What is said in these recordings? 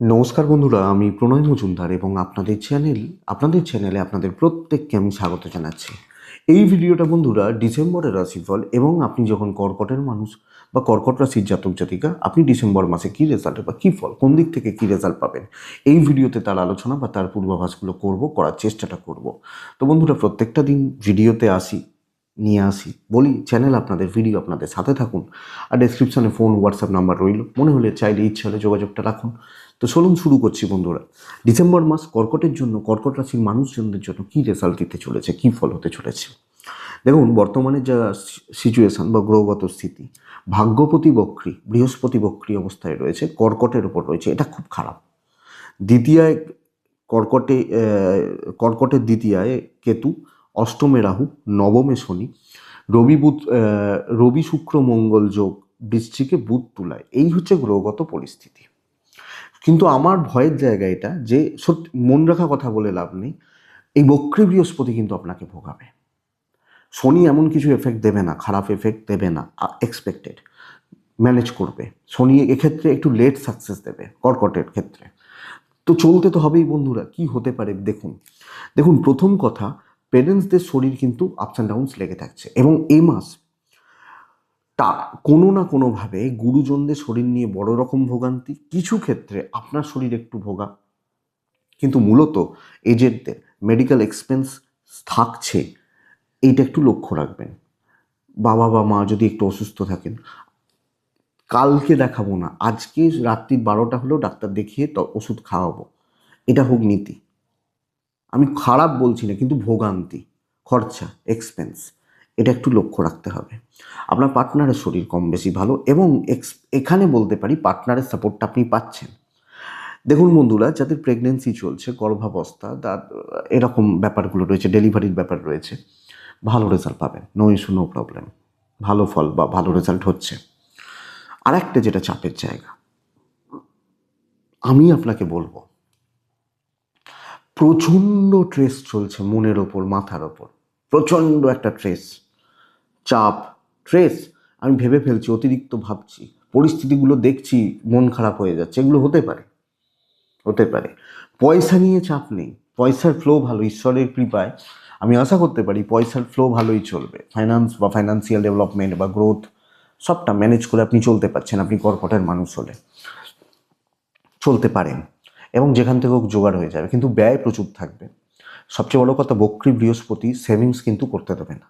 নমস্কার বন্ধুরা, আমি প্রণয় মজুমদার এবং আপনাদের চ্যানেল, আপনাদের চ্যানেলে আপনাদের প্রত্যেককে আমি স্বাগত জানাচ্ছি। এই ভিডিওটা বন্ধুরা ডিসেম্বরের রাশিফল এবং আপনি যখন কর্কটের মানুষ বা কর্কট রাশির জাতক জাতিকা, আপনি ডিসেম্বর মাসে কী রেজাল্ট বা কী ফল, কোন দিক থেকে কী রেজাল্ট পাবেন, এই ভিডিওতে তার আলোচনা বা তার পূর্বাভাসগুলো করব, করার চেষ্টাটা করব। তো বন্ধুরা, প্রত্যেকটা দিন ভিডিওতে আসি নিয়ে আসি। বলি চ্যানেল আপনাদের ভিডিও আপনাদের সাথে থাকুন। আর ডেসক্রিপশনে ফোন হোয়াটসঅ্যাপ নাম্বার রইল। মনে হলে চাইলে ইচ্ছা হলে যোগাযোগটা রাখুন। তো চলুন শুরু করছি বন্ধুরা। ডিসেম্বর মাস কর্কটের জন্য, কর্কট রাশির মানুষজনদের জন্য কী রেজাল্ট দিতে চলেছে, কী ফল হতে চলেছে? দেখুন, বর্তমানে যা সিচুয়েশন বা গ্রহগত স্থিতি, ভাগ্যপতি বক্রী, বৃহস্পতি বক্রী অবস্থায় রয়েছে, কর্কটের ওপর রয়েছে, এটা খুব খারাপ। দ্বিতীয়ায় কর্কটে কর্কটের দ্বিতীয়ায় কেতু অষ্টমে রাহু, নবমে শনি, রবি বুধ রবি শুক্র মঙ্গল যোগ, বৃশ্চিকে বুধ তুলায়। এই হচ্ছে গ্রহগত পরিস্থিতি। কিন্তু আমার ভয়ের জায়গা এটা যে, সত্যি মন রাখা কথা বলে লাভ নেই। এই বক্রী বৃহস্পতি কিন্তু আপনাকে ভোগাবে। শনি এমন কিছু এফেক্ট দেবে না, খারাপ এফেক্ট দেবে না এক্সপেক্টেড ম্যানেজ করবে। শনি এক্ষেত্রে একটু লেট সাকসেস দেবে, কর্কটের ক্ষেত্রে। তো চলতে তো হবেই বন্ধুরা, কি হতে পারে দেখুন। দেখুন, প্রথম কথা পেরেন্টসদের শরীর কিন্তু আপস অ্যান্ড ডাউনস লেগে থাকছে। এবং এই মাস তা কোনো না কোনোভাবে গুরুজনদের শরীর নিয়ে বড় রকম ভোগান্তি। কিছু ক্ষেত্রে আপনার শরীর একটু ভোগা। কিন্তু মূলত এজেন্টদের মেডিকেল এক্সপেন্স থাকছে। এইটা একটু লক্ষ্য রাখবেন। বাবা বা মা যদি একটু অসুস্থ থাকেন, কালকে দেখাবো না, আজকে রাত্রি বারোটা হলেও ডাক্তার দেখিয়ে ওষুধ খাওয়াবো। এটা হোক নীতি। আমি খারাপ বলছি না, কিন্তু ভোগান্তি, খরচা এক্সপেন্স এটা একটু লক্ষ্য রাখতে হবে। আপনার পার্টনারের শরীর কম বেশি ভালো এবং এক্স এখানে বলতে পারি পার্টনারের সাপোর্টটা আপনি পাচ্ছেন। দেখুন বন্ধুরা, যাদের প্রেগনেন্সি চলছে, গর্ভাবস্থা, তার, এরকম ব্যাপারগুলো রয়েছে ডেলিভারির ব্যাপার রয়েছে, ভালো রেজাল্ট পাবেন নো ইস্যু নো প্রবলেম ভালো ফল বা ভালো রেজাল্ট হচ্ছে। আর একটা যেটা চাপের জায়গা, আমি আপনাকে বলব প্রচণ্ড ট্রেস চলছে মনের ওপর, মাথার ওপর। প্রচণ্ড একটা ট্রেস চাপ ট্রেস আমি ভেবে ফেলছি, অতিরিক্ত ভাবছি, পরিস্থিতিগুলো দেখছি, মন খারাপ হয়ে যাচ্ছে। এগুলো হতে পারে হতে পারে। পয়সা নিয়ে চাপ নেই, পয়সার ফ্লো ভালো, ঈশ্বরের কৃপায়। আমি আশা করতে পারি, পয়সার ফ্লো ভালোই চলবে। ফাইন্যান্স বা ফাইন্যান্সিয়াল ডেভেলপমেন্ট বা গ্রোথ সবটা ম্যানেজ করে আপনি চলতে পারছেন। আপনি কর্কটের মানুষ হলে, চলতে পারেন। এবং যেখান থেকে হোক জোগাড় হয়ে যাবে। কিন্তু ব্যয় প্রচুর থাকবে। সবচেয়ে বড় কথা, বক্রী, বৃহস্পতি সেভিংস কিন্তু করতে দেবে না।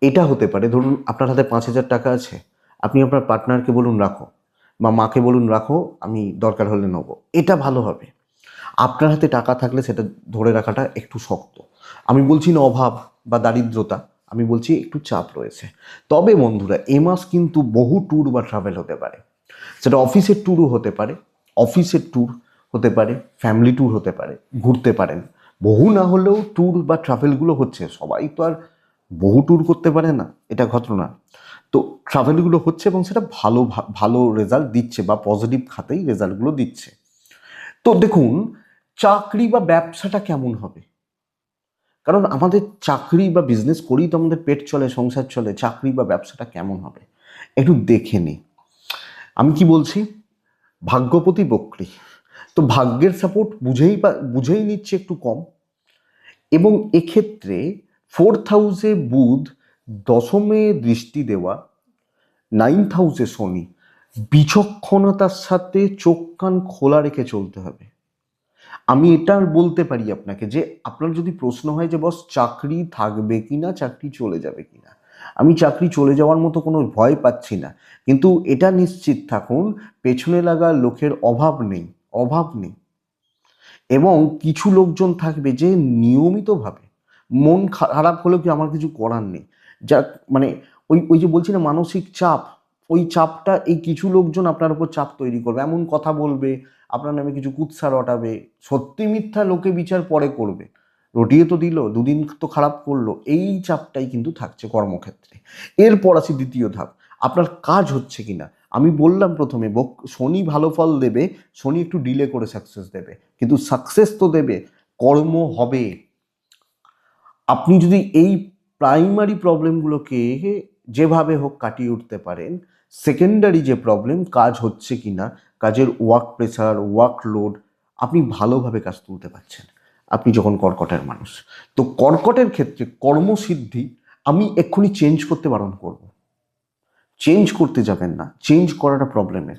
এটা হতে পারে, ধরুন আপনার হাতে পাঁচ হাজার টাকা আছে, আপনি আপনার পার্টনারকে বলুন রাখো বা মাকে বলুন রাখো, আমি দরকার হলে নেব। এটা ভালো হবে। আপনার হাতে টাকা থাকলে সেটা ধরে রাখাটা একটু শক্ত। আমি বলছি না অভাব বা দারিদ্রতা, আমি বলছি একটু চাপ রয়েছে। তবে বন্ধুরা, এ মাস কিন্তু বহু ট্যুর বা ট্রাভেল হতে পারে। সেটা অফিসের ট্যুরও হতে পারে অফিসের ট্যুর হতে পারে ফ্যামিলি ট্যুর হতে পারে, ঘুরতে পারেন। বহু না হলেও ট্যুর বা ট্রাভেলগুলো হচ্ছে, সবাই তো আর বহু ট্যুর করতে পারে না, এটা ঘটনা। তো ট্রাভেলগুলো হচ্ছে এবং সেটা ভালো ভালো রেজাল্ট দিচ্ছে বা পজিটিভ খাতেই রেজাল্টগুলো দিচ্ছে। তো দেখুন, চাকরি বা ব্যবসাটা কেমন হবে? কারণ আমাদের চাকরি বা বিজনেস করেই তো আমাদের পেট চলে, সংসার চলে, চাকরি বা ব্যবসাটা কেমন হবে? একটু দেখে নিই। আমি কি বলছি? ভাগ্যপতি বক্রী। তো ভাগ্যের সাপোর্ট বুঝেই বুঝেই নিচ্ছে একটু কম। এবং এক্ষেত্রে ফোর্থ হাউসে বুধ, দশমে দৃষ্টি দেওয়া নাইন্থ হাউসে শনি, বিচক্ষণতার সাথে চোখ কান খোলা রেখে চলতে হবে। আমি এটা বলতে পারি আপনাকে যে, আপনার যদি প্রশ্ন হয় যে, বস, চাকরি থাকবে কি না চাকরি চলে যাবে কি না আমি চাকরি চলে যাওয়ার মতো কোনো ভয় পাচ্ছি না। কিন্তু এটা নিশ্চিত থাকুন, পেছনে লাগা লোকের অভাব নেই অভাব নেই। এবং কিছু লোকজন থাকবে যে নিয়মিতভাবে মন খারাপ হলেও কি আমার কিছু করার নেই। যা মানে ওই ওই যে বলছি না মানসিক চাপ, ওই চাপটা এই কিছু লোকজন আপনার উপর চাপ তৈরি করবে। এমন কথা বলবে, আপনার নামে কিছু কুৎসা রটাবে, সত্যি মিথ্যা লোকে বিচার পরে করবে। রটিয়ে তো দিল, দুদিন তো খারাপ করল, এই চাপটাই কিন্তু থাকছে কর্মক্ষেত্রে। এরপর আসি দ্বিতীয় ধাপ, আপনার কাজ হচ্ছে কিনা? আমি বললাম প্রথমে শনি ভালো ফল দেবে, শনি একটু ডিলে করে সাকসেস দেবে, কিন্তু সাকসেস তো দেবে, কর্ম হবে। আপনি যদি এই প্রাইমারি প্রবলেমগুলোকে যেভাবে হোক কাটিয়ে উঠতে পারেন সেকেন্ডারি যে প্রবলেম কাজ হচ্ছে কি না কাজের ওয়ার্ক প্রেশার ওয়ার্ক লোড আপনি ভালোভাবে কাজ তুলতে পারছেন। আপনি যখন কর্কটের মানুষ। তো কর্কটের ক্ষেত্রে কর্মসিদ্ধি আমি এক্ষুনি চেঞ্জ করতে বারণ করব। চেঞ্জ করতে যাবেন না। চেঞ্জ করাটা প্রবলেমের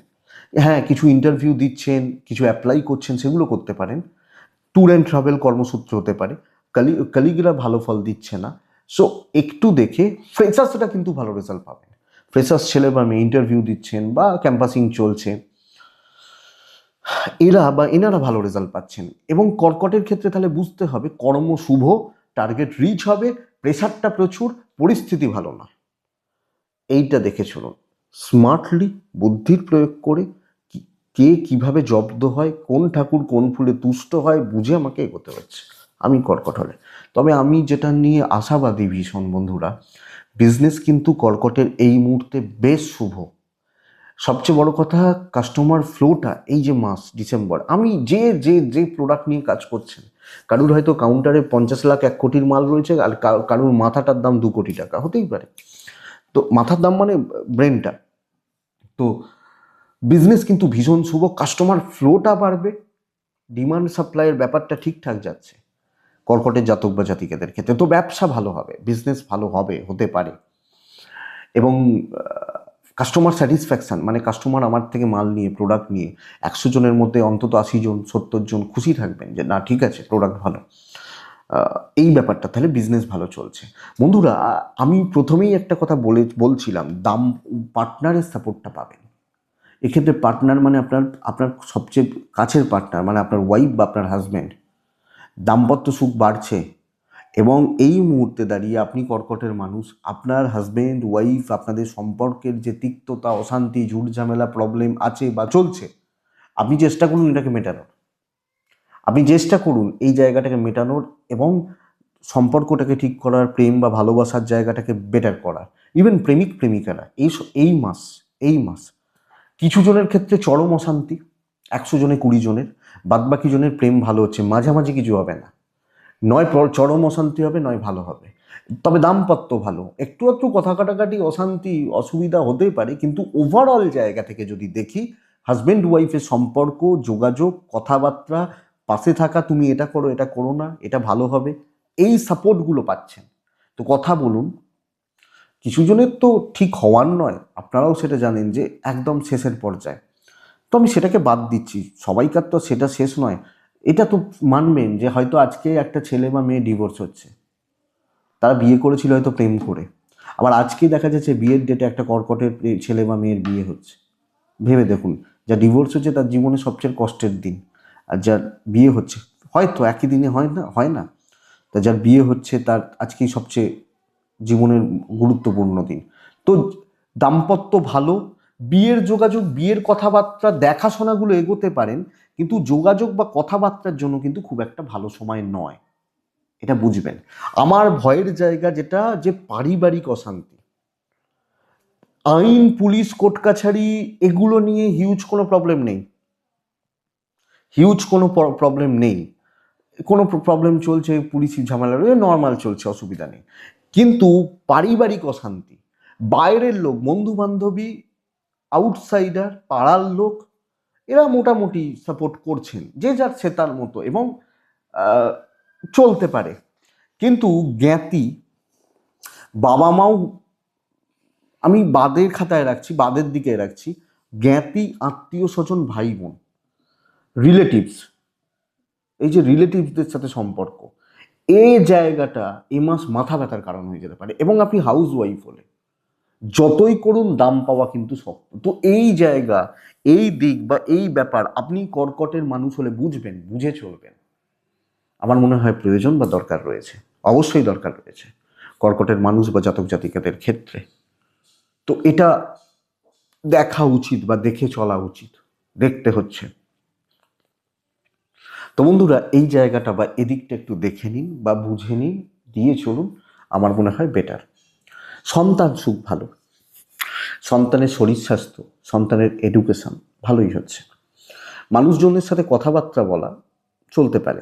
হ্যাঁ কিছু ইন্টারভিউ দিচ্ছেন, কিছু অ্যাপ্লাই করছেন, সেগুলো করতে পারেন। ট্যুর অ্যান্ড ট্রাভেল কর্মসূত্র হতে পারে। কালি কালিগুলা ভালো ফল দিচ্ছে না। সো একটু দেখে ফ্রেশার্সটা কিন্তু ভালো রেজাল্ট পাবেন। ফ্রেশার্স ছেলে বা মেয়ে ইন্টারভিউ দিচ্ছেন বা ক্যাম্পাসিং চলছে। এরা বা এনারা ভালো রেজাল্ট পাচ্ছেন। এবং কর্কটের ক্ষেত্রে তাহলে বুঝতে হবে, কর্ম শুভ টার্গেট রিচ হবে প্রেশারটা প্রচুর, পরিস্থিতি ভালো না এইটা দেখে চলুন। স্মার্টলি বুদ্ধির প্রয়োগ করে কে কীভাবে জব্দ হয়, কোন ঠাকুর কোন ফুলে তুষ্ট হয়, বুঝে আমাকে এগোতে হচ্ছে। আমি কর্কট হলে। তবে আমি যেটা নিয়ে আশাবাদী ভীষণ বন্ধুরা বিজনেস কিন্তু কর্কটের এই মুহূর্তে বেশ শুভ। সবচেয়ে বড় কথা কাস্টমার ফ্লোটা এই যে মাস, ডিসেম্বর, আমি যে যে যে প্রোডাক্ট নিয়ে কাজ করছেন, কারুর হয়তো কাউন্টারে পঞ্চাশ লাখ, এক কোটির মাল রয়েছে, আর কারুর মাথাটার দাম দু কোটি টাকা, হতেই পারে। তো মাথার দাম মানে ব্রেনটা তো বিজনেস কিন্তু ভীষণ শুভ কাস্টমার ফ্লোটা বাড়বে ডিমান্ড সাপ্লাইয়ের ব্যাপারটা ঠিকঠাক যাচ্ছে কর্কটের জাতক বা জাতিকাদের ক্ষেত্রে। তো ব্যবসা ভালো হবে বিজনেস ভালো হবে, হতে পারে। এবং কাস্টমার স্যাটিসফ্যাকশান মানে কাস্টমার আমার থেকে মাল নিয়ে প্রোডাক্ট নিয়ে, একশো জনের মধ্যে অন্তত আশি জন, সত্তর জন খুশি থাকবেন যে, না, ঠিক আছে প্রোডাক্ট ভালো। এই ব্যাপারটা তাহলে বিজনেস ভালো চলছে। বন্ধুরা, আমি প্রথমেই একটা কথা বলে, বলছিলাম, দাম পার্টনারের সাপোর্টটা পাবেন। এক্ষেত্রে পার্টনার মানে আপনার আপনার সবচেয়ে কাছের পার্টনার মানে আপনার ওয়াইফ বা আপনার হাজব্যান্ড দাম্পত্য সুখ বাড়ছে এবং এই মুহূর্তে দাঁড়িয়ে আপনি কর্কটের মানুষ, আপনার হাজব্যান্ড ওয়াইফ আপনাদের সম্পর্কের যে তিক্ততা, অশান্তি, ঝুট ঝামেলা প্রবলেম আছে বা চলছে, আপনি চেষ্টা করুন এটাকে মেটানোর। আপনি চেষ্টা করুন এই জায়গাটাকে মেটানোর এবং সম্পর্কটাকে ঠিক করার, প্রেম বা ভালোবাসার জায়গাটাকে বেটার করার। ইভেন প্রেমিক, প্রেমিকারা, এই এই মাস এই মাস, কিছু জনের ক্ষেত্রে চরম অশান্তি, একশো জনে, কুড়ি জনের, বাদবাকি জনের প্রেম ভালো হচ্ছে, মাঝামাঝি কিছু হবে না। নয় চরম অশান্তি হবে, নয় ভালো হবে। তবে দাম্পত্য ভালো। একটু একটু কথা কাটাকাটি অশান্তি, অসুবিধা হতেই পারে, কিন্তু ওভারঅল জায়গা থেকে যদি দেখি হাজব্যান্ড ওয়াইফের সম্পর্ক, যোগাযোগ, কথাবার্তা, পাশে থাকা, তুমি এটা করো এটা করো না, এটা ভালো হবে, এই সাপোর্টগুলো পাচ্ছেন। তো কথা বলুন, কিছু জনের তো ঠিক হওয়ার নয়, আপনারাও সেটা জানেন যে একদম শেষের পর্যায়ে। তো আমি সেটাকে বাদ দিচ্ছি, সবাইকার তো সেটা শেষ নয়। এটা তো মানবেন যে হয়তো আজকে একটা ছেলে বা মেয়ে ডিভোর্স হচ্ছে। তারা বিয়ে করেছিল হয়তো প্রেম করে। আবার আজকে দেখা যাচ্ছে বিয়ের ডেটে একটা কর্কটের ছেলে বা মেয়ের বিয়ে হচ্ছে। ভেবে দেখুন, যা ডিভোর্স হচ্ছে তার জীবনে সবচেয়ে কষ্টের দিন। আর যার বিয়ে হচ্ছে, হয়তো একই দিনে হয় না হয় না। তা যার বিয়ে হচ্ছে তার আজকেই সবচেয়ে জীবনের গুরুত্বপূর্ণ দিন। তো দাম্পত্য ভালো, বিয়ের যোগাযোগ, বিয়ের কথাবার্তা, দেখাশোনাগুলো এগোতে পারেন। কিন্তু যোগাযোগ বা কথাবার্তার জন্য কিন্তু খুব একটা ভালো সময় নয়। এটা বুঝবেন। আমার ভয়ের জায়গা যেটা, যে পারিবারিক অশান্তি। আইন, পুলিশ, কোর্ট কাছারি, এগুলো নিয়ে হিউজ কোনো প্রবলেম নেই। হিউজ কোনো প্রবলেম নেই। কোনো প্রবলেম চলছে, পুলিশি ঝামেলা নর্মাল চলছে, অসুবিধা নেই। কিন্তু পারিবারিক অশান্তি, বাইরের লোক বন্ধু বান্ধবী আউটসাইডার পাড়ার লোক এরা মোটামুটি সাপোর্ট করছেন, যে যার সে তার মতো এবং চলতে পারে। কিন্তু জ্ঞাতি বাবা মাও, আমি বাদের খাতায় রাখছি, বাদের দিকে রাখছি, জ্ঞাতি, আত্মীয় স্বজন ভাই বোন রিলেটিভস এই যে রিলেটিভসদের সাথে সম্পর্ক এই জায়গাটা এ মাস মাথা ব্যথার কারণ হয়ে যেতে পারে এবং আপনি হাউস ওয়াইফ হলে যতই করুন, দাম পাওয়া কিন্তু শক্ত। তো এই জায়গা, এই দিক বা এই ব্যাপার, আপনি কর্কটের মানুষ হলে বুঝবেন, বুঝে চলবেন। আমার মনে হয় প্রয়োজন বা দরকার রয়েছে। অবশ্যই দরকার রয়েছে কর্কটের মানুষ বা জাতক জাতিকাদের ক্ষেত্রে। তো এটা দেখা উচিত বা দেখে চলা উচিত, দেখতে হচ্ছে। তো বন্ধুরা, এই জায়গাটা বা এদিকটা একটু দেখে নিন বা বুঝে নিন, দিয়ে চলুন। আমার মনে হয় বেটার সন্তান সুখ ভালো। সন্তানের শরীর স্বাস্থ্য, সন্তানের এডুকেশন ভালোই হচ্ছে। মানুষজনের সাথে কথাবার্তা বলা চলতে পারে।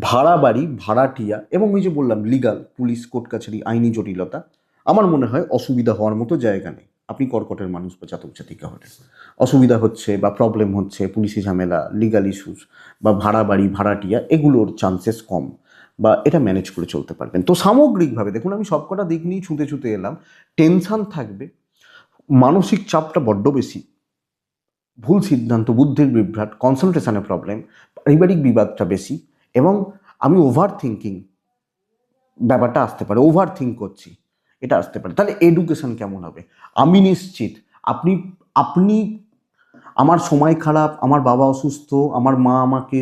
ভাড়া বাড়ি ভাড়াটিয়া এবং ওই যে বললাম লিগাল পুলিশ কোর্ট কাছারি আইনি জটিলতা, আমার মনে হয় অসুবিধা হওয়ার মতো জায়গা নেই। আপনি কর্কটের মানুষ বা জাতক জাতিকা হলে অসুবিধা হচ্ছে বা প্রবলেম হচ্ছে, পুলিশি ঝামেলা লিগাল ইস্যুস বা ভাড়া বাড়ি ভাড়াটিয়া এগুলোর চান্সেস কম। বা এটা ম্যানেজ করে চলতে পারবেন। তো সামগ্রিকভাবে দেখুন, আমি সবকটা দিক নিয়ে ছুঁতে ছুঁতে এলাম। টেনশান থাকবে, মানসিক চাপটা বড্ড বেশি। ভুল সিদ্ধান্ত, বুদ্ধির বিভ্রাট কনসেন্ট্রেশনের প্রবলেম পারিবারিক বিবাদটা বেশি এবং আমি ওভার থিঙ্কিং ব্যাপারটা আসতে পারে ওভার থিঙ্ক করছি, এটা আসতে পারে। তাহলে এডুকেশন কেমন হবে? আমি নিশ্চিত, আপনি আপনি, আমার সময় খারাপ, আমার বাবা অসুস্থ, আমার মা আমাকে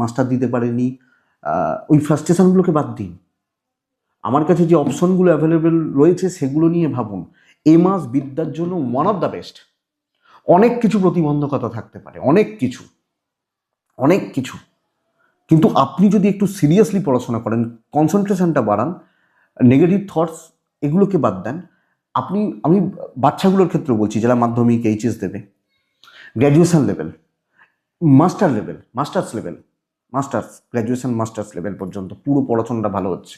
মাস্টার দিতে পারেনি ওই ফ্রাস্ট্রেশনগুলোকে বাদ দিন। আমার কাছে যে অপশনগুলো অ্যাভেলেবেল রয়েছে সেগুলো নিয়ে ভাবুন। এ মাস বিদ্যার জন্য ওয়ান অফ দ্য বেস্ট অনেক কিছু প্রতিবন্ধকতা থাকতে পারে, অনেক কিছু। অনেক কিছু। কিন্তু আপনি যদি একটু সিরিয়াসলি পড়াশোনা করেন কনসেন্ট্রেশনটা বাড়ান নেগেটিভ থটস এগুলোকে বাদ দেন। আপনি, আমি বাচ্চাগুলোর ক্ষেত্রে বলছি, যারা মাধ্যমিক এইচএস দেবে graduation level master level masters level masters graduation masters level পর্যন্ত পুরো পড়াশোনাটা ভালো হচ্ছে।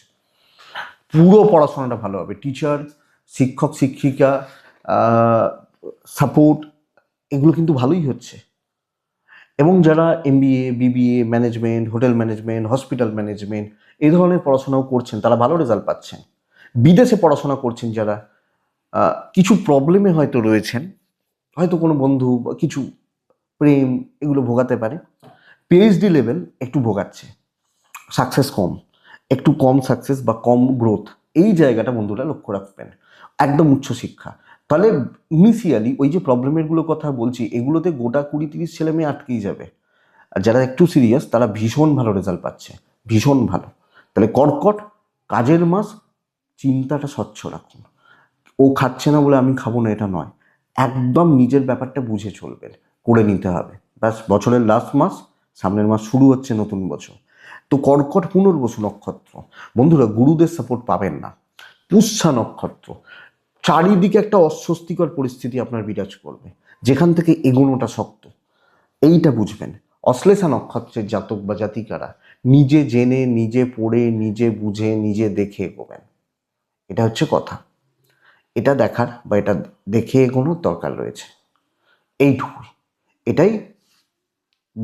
পুরো পড়াশোনাটা ভালো হবে। টিচার শিক্ষক, শিক্ষিকা সাপোর্ট এগুলো কিন্তু ভালোই হচ্ছে। এবং যারা MBA BBA management hotel management hospital management এই ধরনের পড়াশোনাও করছেন, তারা ভালো রেজাল্ট পাচ্ছেন। বিদেশে পড়াশোনা করছেন যারা কিছু প্রবলেমে হয়তো রয়েছেন, হয়তো কোনো বন্ধু বা কিছু প্রেম এগুলো ভোগাতে পারে। পিএইচডি লেভেল একটু ভোগাচ্ছে। সাকসেস কম। একটু কম সাকসেস বা কম গ্রোথ এই জায়গাটা বন্ধুরা লক্ষ্য রাখবেন। একদম উচ্চশিক্ষা তাহলে ইনিশিয়ালি ওই যে প্রবলেমেরগুলো কথা বলছি, এগুলোতে গোটা কুড়ি তিরিশ ছেলে মেয়ে আটকেই যাবে। আর যারা একটু সিরিয়াস তারা ভীষণ ভালো রেজাল্ট পাচ্ছে। ভীষণ ভালো। তাহলে কর্কট, কাজের মাস, চিন্তাটা স্বচ্ছ রাখুন। ও খাচ্ছে না বলে আমি খাব না, এটা নয়। একদম নিজের ব্যাপারটা বুঝে চলবেন। করে নিতে হবে। ব্যাস, বছরের লাস্ট মাস সামনের মাস শুরু হচ্ছে নতুন বছর। তো কর্কট পুনর্বসু নক্ষত্র, বন্ধুরা গুরুদের সাপোর্ট পাবেন না। পুষ্যা নক্ষত্র, চারিদিকে একটা অস্বস্তিকর পরিস্থিতি আপনার বিরাজ করবে, যেখান থেকে এগোনোটা শক্ত। এইটা বুঝবেন। অশ্লেষা নক্ষত্রের জাতক বা জাতিকারা নিজে জেনে, নিজে পড়ে, নিজে বুঝে, নিজে দেখে এগোবেন। এটা হচ্ছে কথা। এটা দেখার বা এটা দেখে এগোনোর দরকার রয়েছে। এইটুকুই। এটাই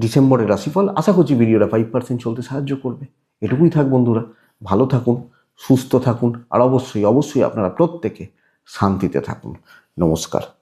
ডিসেম্বরের রাশিফল, আশা করছি ভিডিওটা ফাইভ পার্সেন্ট চলতে সাহায্য করবে। এটুকুই থাক বন্ধুরা, ভালো থাকুন, সুস্থ থাকুন, আর অবশ্যই অবশ্যই আপনারা প্রত্যেকে শান্তিতে থাকুন। নমস্কার।